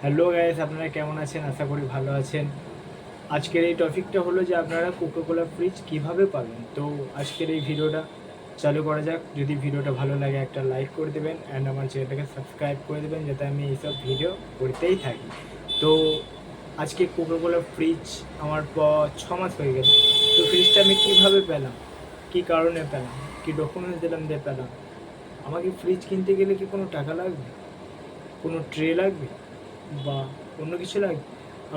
Hello guys, আপনারা কেমন আছেন? আশা করি ভালো আছেন। আজকের এই টপিকটা হলো যে আপনারা কোকোকোলা ফ্রিজ কীভাবে পাবেন? তো আজকের এই ভিডিওটা চালু করা যাক। যদি ভিডিওটা ভালো লাগে, একটা লাইক করে দেবেন অ্যান্ড আমার চ্যানেলটাকে সাবস্ক্রাইব করে দেবেন যাতে আমি এইসব ভিডিও করতেই থাকি। তো আজকে কোকোকোলা ফ্রিজ আমার প- ছ মাস হয়ে গেল। তো ফ্রিজটা আমি কীভাবে পেলাম? কী কারণে পেলাম? কী ডকুমেন্টস দিলাম দিয়ে পেলাম? আমাকে ফ্রিজ কিনতে গেলে কি কোনো টাকা লাগবে? কোনো ট্রে লাগবে? বা অন্য কিছু লাগবে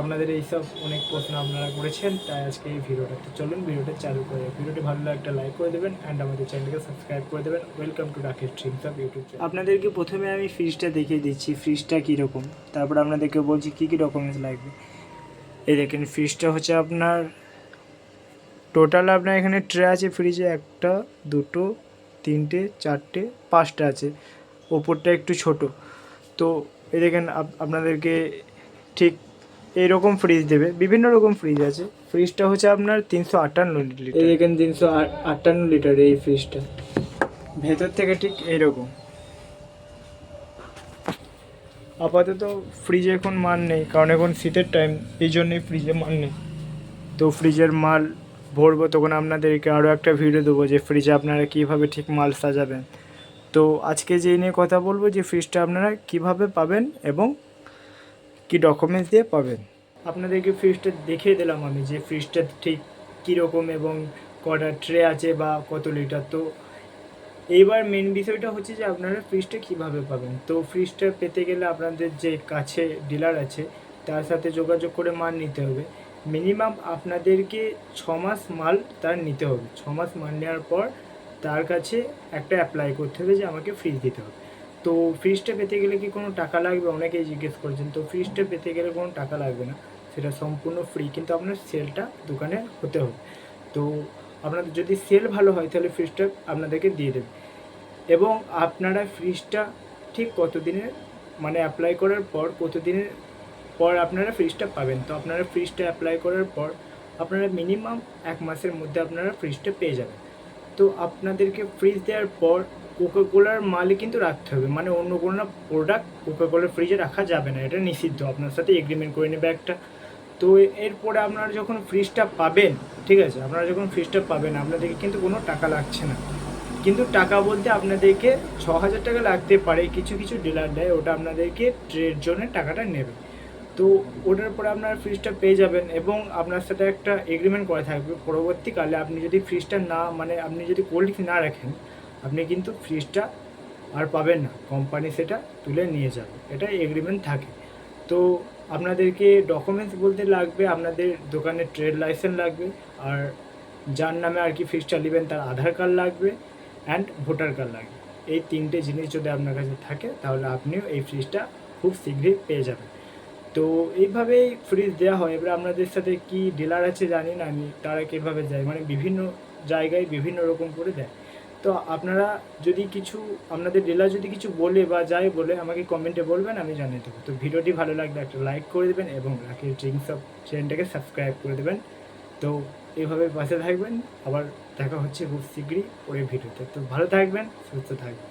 আপনাদের এইসব অনেক প্রশ্ন আপনারা করেছেন, তাই আজকে এই ভিডিওটা। তো চলুন ভিডিওটা চালু করে। ভিডিওটি ভালো লাগলে একটা লাইক করে দেবেন অ্যান্ড আমাদের চ্যানেলকে সাবস্ক্রাইব করে দেবেন। Welcome to Rakesh dreams of YouTube আপনাদেরকে প্রথমে আমি ফ্রিজটা দেখিয়ে দিচ্ছি। ফ্রিজটা কীরকম? তারপর আপনাদেরকে বলছি কী কী ডকুমেন্টস লাগবে? এই দেখেন ফ্রিজটা হচ্ছে আপনার টোটাল আপনার এখানে ট্রে আছে ফ্রিজে একটা, দুটো, তিনটে, চারটে, পাঁচটা আছে। ওপরটা একটু ছোট। তো এই দেখেন আপ- আপনাদেরকে ঠিক এইরকম ফ্রিজ দেবে বিভিন্ন রকম ফ্রিজ আছে। ফ্রিজটা হচ্ছে আপনার তিনশো আটান্ন লিটার এই দেখেন তিনশো আটান্ন লিটার এই ফ্রিজটা ভেতর থেকে ঠিক এইরকম। আপাতত ফ্রিজে এখন মাল নেই কারণ এখন শীতের টাইম এই জন্যই ফ্রিজে মাল নেই। তো ফ্রিজের মাল ভরবো তখন আপনাদেরকে আরও একটা ভিডিও দেবো যে ফ্রিজে আপনারা কীভাবে ঠিক মাল সাজাবেন। তো আজকে যে নিয়ে কথা বলব, যে ফ্রিজটা আপনারা কীভাবে পাবেন এবং কি ডকুমেন্টস দিয়ে পাবেন। আপনাদেরকে ফ্রিজটা দেখিয়ে দিলাম আমি, যে ফ্রিজটা ঠিক কীরকম এবং কটা ট্রে আছে বা কত লিটার তো এইবার মেন বিষয়টা হচ্ছে যে আপনারা ফ্রিজটা কীভাবে পাবেন। তো ফ্রিজটা পেতে গেলে আপনাদের যে কাছে ডিলার আছে, তার সাথে যোগাযোগ করে মাল নিতে হবে। মিনিমাম আপনাদেরকে ছ মাস মাল তার নিতে হবে। ছ মাস মাল নেওয়ার পর তার কাছে একটা অ্যাপ্লাই করতে হবে যে আমাকে ফ্রিজ দিতে হবে। তো ফ্রিজটা পেতে গেলে কি কোনো টাকা লাগবে? অনেকেই জিজ্ঞেস করছেন, তো ফ্রিজটা পেতে গেলে কোনো টাকা লাগবে না। সেটা সম্পূর্ণ ফ্রি কিন্তু আপনার সেলটা দোকানে হতে হবে। তো আপনাদের যদি সেল ভালো হয়, তাহলে ফ্রিজটা আপনাদেরকে দিয়ে দেবে। এবং আপনারা ফ্রিজটা ঠিক কতদিনের মানে অ্যাপ্লাই করার পর কতদিনের পর আপনারা ফ্রিজটা পাবেন? তো আপনারা ফ্রিজটা অ্যাপ্লাই করার পর আপনারা মিনিমাম এক মাসের মধ্যে আপনারা ফ্রিজটা পেয়ে যাবেন। তো আপনাদেরকে ফ্রিজ দেওয়ার পর কোকা কোলার মালই কিন্তু রাখতে হবে। মানে অন্য কোনো না প্রোডাক্ট কোকা কোলার ফ্রিজে রাখা যাবে না। এটা নিষিদ্ধ। আপনার সাথে এগ্রিমেন্ট করে নেবে একটা। তো এরপরে আপনারা যখন ফ্রিজটা পাবেন, ঠিক আছে? আপনারা যখন ফ্রিজটা পাবেন, আপনাদেরকে কিন্তু কোনো টাকা লাগছে না। কিন্তু টাকা বলতে আপনাদেরকে ছ হাজার টাকা লাগতে পারে। কিছু কিছু ডিলার দেয়, ওটা আপনাদেরকে ট্রেড জন্য টাকাটা নেবে। তো ওটার পরে আপনার ফ্রিজটা পেয়ে যাবেন এবং আপনার সাথে একটা এগ্রিমেন্ট করা থাকবে। পরবর্তীকালে আপনি যদি ফ্রিজটা না মানে আপনি যদি কোল্ড না রাখেন, আপনি কিন্তু ফ্রিজটা আর পাবেন না। কোম্পানি সেটা তুলে নিয়ে যাবে। এটা এগ্রিমেন্ট থাকে। তো আপনাদেরকে ডকুমেন্টস বলতে লাগবে, আপনাদের দোকানের ট্রেড লাইসেন্স লাগবে, আর যার নামে আর কি ফ্রিজটা নেবেন তার আধার কার্ড লাগবে অ্যান্ড ভোটার কার্ড লাগবে। এই তিনটে জিনিস যদি আপনার কাছে থাকে, তাহলে আপনিও এই ফ্রিজটা খুব শীঘ্রই পেয়ে যাবেন। তো এইভাবেই ফ্রিজ দেওয়া হয়। এবার আপনাদের সাথে কি ডিলার আছে জানি না, আমি তারা কীভাবে যায় মানে বিভিন্ন জায়গায় বিভিন্ন রকম করে দেয়। তো আপনারা যদি কিছু, আপনাদের ডিলার যদি কিছু বলে বা যায় বলে আমাকে কমেন্টে বলবেন, আমি জানিয়ে দেবো। তো ভিডিওটি ভালো লাগলে একটা লাইক করে দেবেন এবং রাকেশ ড্রিঙ্কস অফ চ্যানেলটাকে সাবস্ক্রাইব করে দেবেন। তো এইভাবে পাশে থাকবেন, আবার দেখা হচ্ছে খুব শীঘ্রই পরের ভিডিওতে। তো ভালো থাকবেন, সুস্থ থাকবেন।